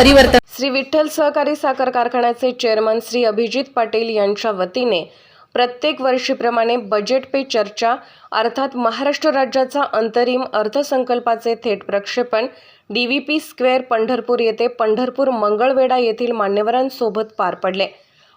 परिवर्तन. श्री विठ्ठल सहकारी साखर कारखान्याचे चेअरमन श्री अभिजित पाटील यांच्या वतीने प्रत्येक वर्षीप्रमाणे बजेट पे चर्चा अर्थात महाराष्ट्र राज्याचा अंतरिम अर्थसंकल्पाचे थेट प्रक्षेपण D V P square Pandharpur येथे पंढरपूर मंगळवेढा येथील मान्यवरांसोबत पार पडले.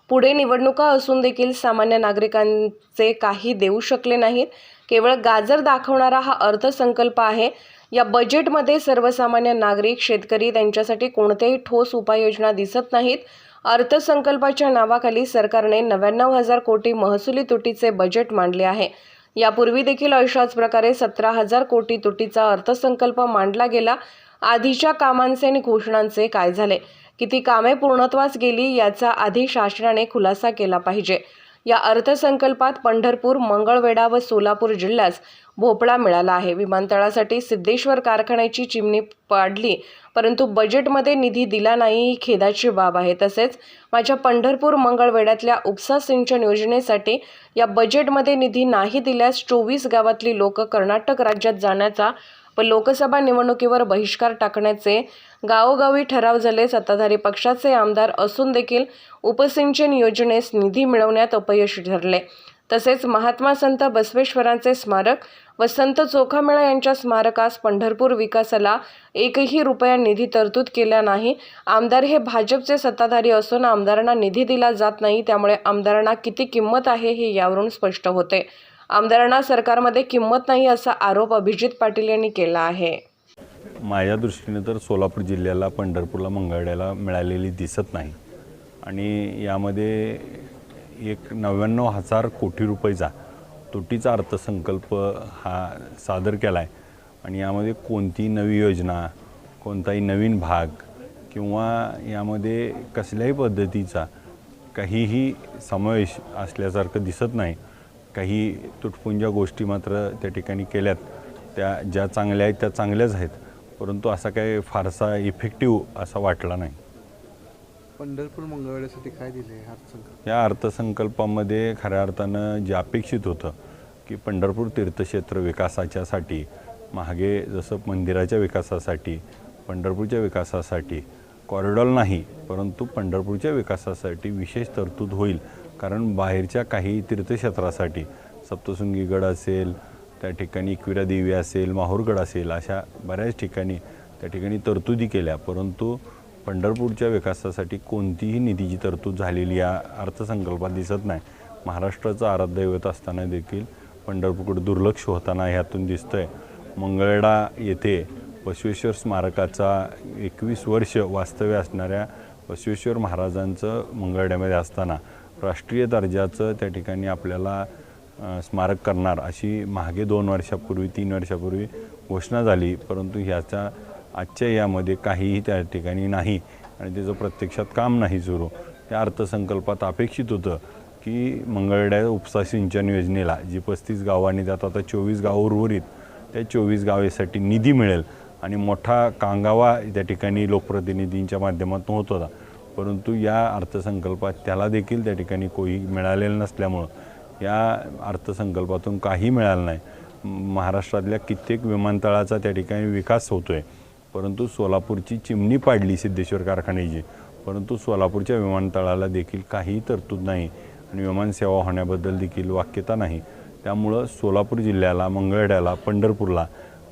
पुढे निवडणुका असून देखील सामान्य नागरिकांचे काही देऊ शकले नाहीत. केवळ गाजर दाखवणारा हा अर्थसंकल्प आहे या बजेटमध्ये सर्वसामान्य नागरिक शेतकरी त्यांच्यासाठी कोणत्याही ठोस उपाययोजना दिसत नाहीत. अर्थसंकल्पाच्या नावाखाली सरकारने नव्याण्णव हजार कोटी महसुली तुटीचे बजेट मांडले आहे. यापूर्वी देखील अशाच प्रकारे सतरा हजार कोटी तुटीचा अर्थसंकल्प मांडला गेला. आधीच्या कामांचे आणि घोषणांचे काय झाले? किती कामे पूर्णत्वास गेली याचा आधी शासनाने खुलासा केला पाहिजे. या अर्थसंकल्पात पंढरपूर मंगळवेढा व सोलापूर जिल्ह्यास भोपळा मिळाला आहे. विमानतळासाठी सिद्धेश्वर कारखान्याची चिमणी पाडली परंतु बजेटमध्ये निधी दिला नाही ही खेदाची बाब आहे. तसेच माझ्या पंढरपूर मंगळवेढ्यातल्या उपसा सिंचन योजनेसाठी या बजेटमध्ये निधी नाही दिल्यास चोवीस गावातली लोक कर्नाटक राज्यात जाण्याचा व लोकसभा निवडणुकीवर बहिष्कार टाकण्याचे गावोगावी ठराव झाले. सत्ताधारी पक्षाचे आमदार असून देखील उपसिंचन योजनेस निधी मिळवण्यात अपयशी ठरले. तसेच महात्मा संत बसवेश्वरांचे स्मारक व संत चोखामेळा यांच्या स्मारकास पंढरपूर विकासाला एकही रुपया निधी तरतूद केला नाही. आमदार हे भाजपचे सत्ताधारी असून आमदारांना निधी दिला जात नाही त्यामुळे आमदारांना किती किंमत आहे हे यावरून स्पष्ट होते. आमदारांना सरकारमध्ये किंमत नाही असा आरोप अभिजित पाटील यांनी केला आहे. माझ्या दृष्टीने तर सोलापूर जिल्ह्याला पंढरपूरला मंगळवेढ्याला मिळालेली दिसत नाही. आणि यामध्ये एक नव्याण्णव हजार कोटी रुपयेचा तुटीचा अर्थसंकल्प हा सादर केला आहे आणि यामध्ये कोणती नवी योजना कोणताही नवीन भाग किंवा यामध्ये कसल्याही पद्धतीचा काहीही समावेश असल्यासारखं दिसत नाही. काही तुटपुंज्या गोष्टी मात्र त्या ठिकाणी केल्यात. त्या ज्या चांगल्या आहेत त्या चांगल्याच आहेत. परंतु असा काही फारसा इफेक्टिव्ह असा वाटला नाही. पंढरपूर मंगळवेढ्यासाठी काय दिले अर्थसंकल्प? या अर्थसंकल्पामध्ये खऱ्या अर्थानं जे अपेक्षित होतं की पंढरपूर तीर्थक्षेत्र विकासाच्यासाठी मागे जसं मंदिराच्या विकासासाठी पंढरपूरच्या विकासासाठी कॉरिडॉर नाही परंतु पंढरपूरच्या विकासासाठी विशेष तरतूद होईल कारण बाहेरच्या काही तीर्थक्षेत्रासाठी सप्तशृंगीगड असेल त्या ठिकाणी इक्विरा देवी असेल माहूरगड असेल अशा बऱ्याच ठिकाणी त्या ठिकाणी तरतुदी केल्या. परंतु पंढरपूरच्या विकासासाठी कोणतीही निधीची तरतूद झालेली या अर्थसंकल्पात दिसत नाही. महाराष्ट्राचं आराध्यदैवत असताना देखील पंढरपूरकडे दुर्लक्ष होताना ह्यातून दिसतं आहे मंगळडा येथे बसवेश्वर स्मारकाचा एकवीस वर्ष वास्तव्य असणाऱ्या बसवेश्वर महाराजांचं मंगळड्यामध्ये असताना राष्ट्रीय दर्जाचं त्या ठिकाणी आपल्याला स्मारक करणार अशी मागे दोन वर्षापूर्वी तीन वर्षापूर्वी घोषणा झाली. परंतु ह्याचा आजच्या यामध्ये काहीही त्या ठिकाणी नाही आणि त्याचं प्रत्यक्षात काम नाही सुरू. त्या अर्थसंकल्पात अपेक्षित होतं की मंगळड्या उपसा सिंचन योजनेला जी पस्तीस गावांनी त्यात आता चोवीस गावं उर्वरित त्या चोवीस गावेसाठी निधी मिळेल. आणि मोठा कांगावा त्या ठिकाणी लोकप्रतिनिधींच्या माध्यमातून होत होता. परंतु या अर्थसंकल्पात त्याला देखील त्या ठिकाणी कोही मिळालेलं नसल्यामुळं या अर्थसंकल्पातून काही मिळालं नाही. महाराष्ट्रातल्या कित्येक विमानतळाचा त्या ठिकाणी विकास होतो आहे परंतु सोलापूरची चिमणी पाडली सिद्धेश्वर कारखान्याची परंतु सोलापूरच्या विमानतळाला देखील काही तरतूद नाही आणि विमानसेवा होण्याबद्दल देखील वाक्यता नाही. त्यामुळं सोलापूर जिल्ह्याला मंगळवेढ्याला पंढरपूरला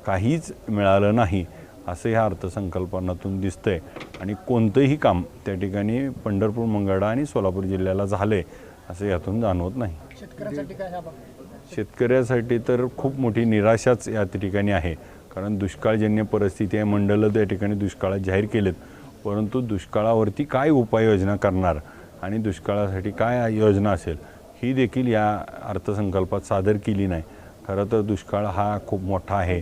काहीच मिळालं नाही. असं ह्या अर्थसंकल्पनातून दिसतंय. आणि कोणतंही काम त्या ठिकाणी पंढरपूर मंगळवेढा आणि सोलापूर जिल्ह्याला झालं आहे असं यातून जाणवत नाही. शेतकऱ्यासाठी तर खूप मोठी निराशाच या ठिकाणी आहे. कारण दुष्काळजन्य परिस्थिती आहे मंडळं त्या ठिकाणी दुष्काळात जाहीर केलेत. परंतु दुष्काळावरती काय उपाययोजना करणार आणि दुष्काळासाठी काय योजना असेल ही देखील या अर्थसंकल्पात सादर केली नाही. खरं तर दुष्काळ हा खूप मोठा आहे.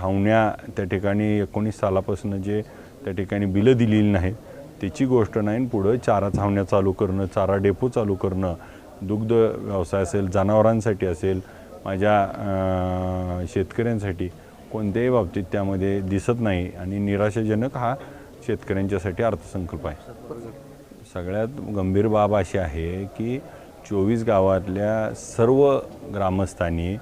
छावण्या त्या ठिकाणी एकोणीस सालापासून जे त्या ठिकाणी बिलं दिलेली नाहीत त्याची गोष्ट नाही आणि पुढं चारा छावण्या चालू करणं चारा डेपो चालू करणं दुग्ध व्यवसाय असेल जनावरांसाठी असेल माझ्या शेतकऱ्यांसाठी कोणत्याही बाबतीत त्यामध्ये दिसत नाही आणि निराशाजनक हा शेतकऱ्यांच्यासाठी अर्थसंकल्प आहे. सगळ्यात गंभीर बाब अशी आहे की चोवीस गावातल्या सर्व ग्रामस्थांनी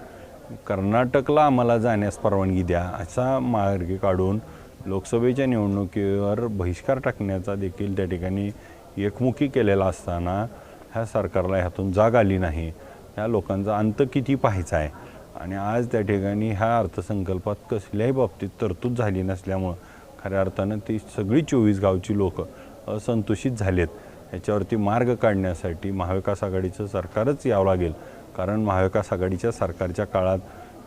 कर्नाटकला आम्हाला जाण्यास परवानगी द्या असा मार्ग काढून लोकसभेच्या निवडणुकीवर बहिष्कार टाकण्याचा देखील त्या ठिकाणी एकमुखी केलेला असताना ह्या सरकारला ह्यातून जाग आली नाही. ह्या लोकांचा अंत किती पाहायचा आहे? आणि आज त्या ठिकाणी ह्या अर्थसंकल्पात कसल्याही बाबतीत तरतूद झाली नसल्यामुळं खऱ्या अर्थानं ती सगळी चोवीस गावची लोक असंतुषित झालेत. याच्यावरती मार्ग काढण्यासाठी महाविकास आघाडीचं सरकारच यावं लागेल. कारण महाविकास आघाडीच्या सरकारच्या काळात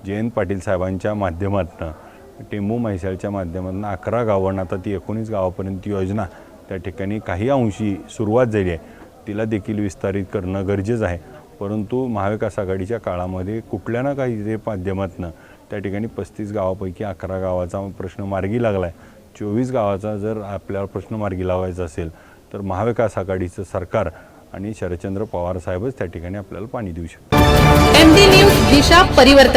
जयंत पाटील साहेबांच्या माध्यमातून टेंबू म्हैसाळच्या माध्यमातून अकरा गावांना आता ती एकोणीस गावापर्यंत योजना त्या ठिकाणी काही अंशी सुरुवात झाली आहे. तिला देखील विस्तारित करणं गरजेचं आहे. परंतु महाविकास आघाडीच्या काळामध्ये कुठल्या ना काही जे माध्यमातून त्या ठिकाणी पस्तीस गावापैकी अकरा गावाचा प्रश्न मार्गी लागला आहे चोवीस गावाचा जर आपल्याला प्रश्न मार्गी लावायचा असेल तर महाविकास आघाडीचं सरकार आणि शरदचंद्र पवार साहेबच त्या ठिकाणी आपल्याला पाणी देऊ शकतात. एम डी न्यूज दिशा परिवर्तन.